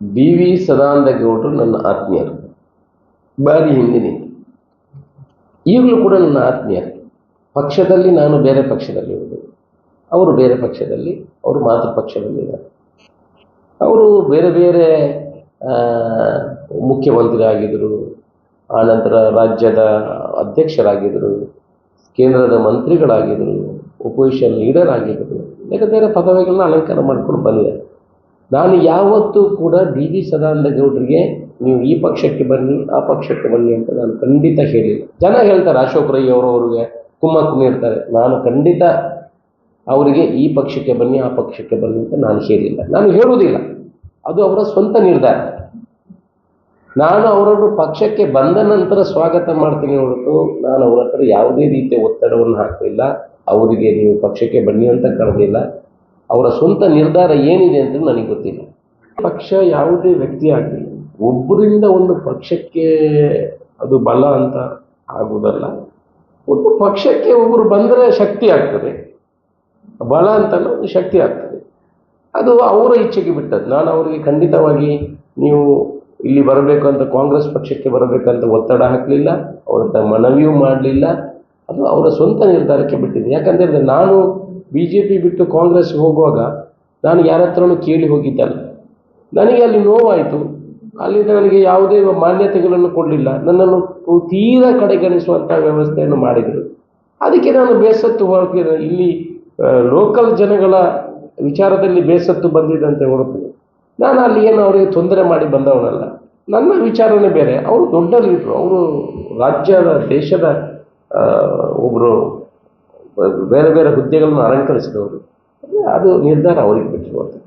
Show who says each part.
Speaker 1: B V Sadananda ಗೌಡರು ನನ್ನ ಆತ್ಮೀಯರು. ಬಾರಿ ಹಿಂದಿನಿ. ಈಗಲೂ ಕೂಡ ನನ್ನ ಆತ್ಮೀಯರು. ಪಕ್ಷದಲ್ಲಿ ನಾನು ಬೇರೆ ಪಕ್ಷದಲ್ಲಿ ಇದ್ದೆ ಅವರು ಬೇರೆ ಪಕ್ಷದಲ್ಲಿ, ಅವರು ಮಾತೃ ಪಕ್ಷದಲ್ಲಿ ಇದ್ದಾರೆ. ಅವರು ಬೇರೆ ಬೇರೆ ಮುಖ್ಯಮಂತ್ರಿ ಆಗಿದ್ದರು ಆನಂತರ ರಾಜ್ಯದ ಅಧ್ಯಕ್ಷರಾಗಿದ್ದರು ಕೇಂದ್ರದ ಮಂತ್ರಿಗಳಾಗಿದ್ದರು ಒಪೋಸಿಷನ್ ಲೀಡರ್ ಆಗಿದ್ದರು ಬೇರೆ ಬೇರೆ ಪದವಿಗಳನ್ನ ಅಲಂಕಾರ ಮಾಡ್ಕೊಂಡು ಬಂದಿದ್ದಾರೆ. ನಾನು ಯಾವತ್ತೂ ಕೂಡ ಡಿ ವಿ ಸದಾನಂದ ಗೌಡರಿಗೆ ನೀವು ಈ ಪಕ್ಷಕ್ಕೆ ಬನ್ನಿ, ಆ ಪಕ್ಷಕ್ಕೆ ಬನ್ನಿ ಅಂತ ನಾನು ಖಂಡಿತ ಹೇಳಿಲ್ಲ. ಜನ ಹೇಳ್ತಾರೆ, ಅಶೋಕ್ ರೈ ಅವರವ್ರಿಗೆ ಕುಮ್ಮ ಕುಮ್ಮಿರ್ತಾರೆ ನಾನು ಖಂಡಿತ ಅವರಿಗೆ ಈ ಪಕ್ಷಕ್ಕೆ ಬನ್ನಿ, ಆ ಪಕ್ಷಕ್ಕೆ ಬನ್ನಿ ಅಂತ ನಾನು ಹೇಳಿಲ್ಲ. ನಾನು ಹೇಳುವುದಿಲ್ಲ. ಅದು ಅವರ ಸ್ವಂತ ನಿರ್ಧಾರ. ನಾನು ಅವರನ್ನು ಪಕ್ಷಕ್ಕೆ ಬಂದ ನಂತರ ಸ್ವಾಗತ ಮಾಡ್ತೀನಿ ಹೊರತು ನಾನು ಅವರ ಹತ್ರ ಯಾವುದೇ ರೀತಿಯ ಒತ್ತಡವನ್ನು ಹಾಕಲಿಲ್ಲ. ಅವರಿಗೆ ನೀವು ಪಕ್ಷಕ್ಕೆ ಬನ್ನಿ ಅಂತ ಕರೆದಿಲ್ಲ. ಅವರ ಸ್ವಂತ ನಿರ್ಧಾರ ಏನಿದೆ ಅಂತ ನನಗೆ ಗೊತ್ತಿಲ್ಲ. ಪಕ್ಷ ಯಾವುದೇ ವ್ಯಕ್ತಿ ಆಗಲಿ, ಒಬ್ಬರಿಂದ ಒಂದು ಪಕ್ಷಕ್ಕೆ ಅದು ಬಲ ಅಂತ ಆಗುವುದಲ್ಲ. ಒಂದು ಪಕ್ಷಕ್ಕೆ ಒಬ್ಬರು ಬಂದರೆ ಶಕ್ತಿ ಆಗ್ತದೆ. ಬಲ ಅಂತಲ್ಲ ಒಂದು ಶಕ್ತಿ ಆಗ್ತದೆ. ಅದು ಅವರ ಇಚ್ಛೆಗೆ ಬಿಟ್ಟದ್ದು. ನಾನು ಅವರಿಗೆ ಖಂಡಿತವಾಗಿ ನೀವು ಇಲ್ಲಿ ಬರಬೇಕು ಅಂತ, ಕಾಂಗ್ರೆಸ್ ಪಕ್ಷಕ್ಕೆ ಬರಬೇಕಂತ ಒತ್ತಡ ಹಾಕಲಿಲ್ಲ, ಅವರ ಮನವಿಯೂ ಮಾಡಲಿಲ್ಲ. ಅದು ಅವರ ಸ್ವಂತ ನಿರ್ಧಾರಕ್ಕೆ ಬಿಟ್ಟಿದೆ. ಯಾಕಂತೇಳಿದ್ರೆ ನಾನು ಬಿ ಜೆ ಪಿ ಬಿಟ್ಟು ಕಾಂಗ್ರೆಸ್ ಹೋಗುವಾಗ ನಾನು ಯಾರ ಹತ್ರನೂ ಕೇಳಿ ಹೋಗಿದ್ದಲ್ಲ. ನನಗೆ ಅಲ್ಲಿ ನೋವಾಯಿತು. ಅಲ್ಲಿ ನನಗೆ ಯಾವುದೇ ಮಾನ್ಯತೆಗಳನ್ನು ಕೊಡಲಿಲ್ಲ. ನನ್ನನ್ನು ತೀರಾ ಕಡೆಗಣಿಸುವಂಥ ವ್ಯವಸ್ಥೆಯನ್ನು ಮಾಡಿದರು. ಅದಕ್ಕೆ ನಾನು ಬೇಸತ್ತು ಹೊರಟಿದ್ದೆ ಇಲ್ಲಿ ಲೋಕಲ್ ಜನಗಳ ವಿಚಾರದಲ್ಲಿ ಬೇಸತ್ತು ಬಂದಿದ್ದಂತೆ ಹೊರತು. ನಾನು ಅಲ್ಲಿ ಏನು ಅವರಿಗೆ ತೊಂದರೆ ಮಾಡಿ ಬಂದವನಲ್ಲ. ನನ್ನ ವಿಚಾರನೇ ಬೇರೆ. ಅವರು ದೊಡ್ಡ ಲೀಡ್ರು ಅವರು ರಾಜ್ಯದ, ದೇಶದ ಒಬ್ಬರು ಬೇರೆ ಬೇರೆ ಹುದ್ದೆಗಳನ್ನು ಅಲಂಕರಿಸಿದವರು ಅದು ನಿರ್ಧಾರ ಅವರಿಗೆ ಬಿಟ್ಟಿರುವಂಥದ್ದು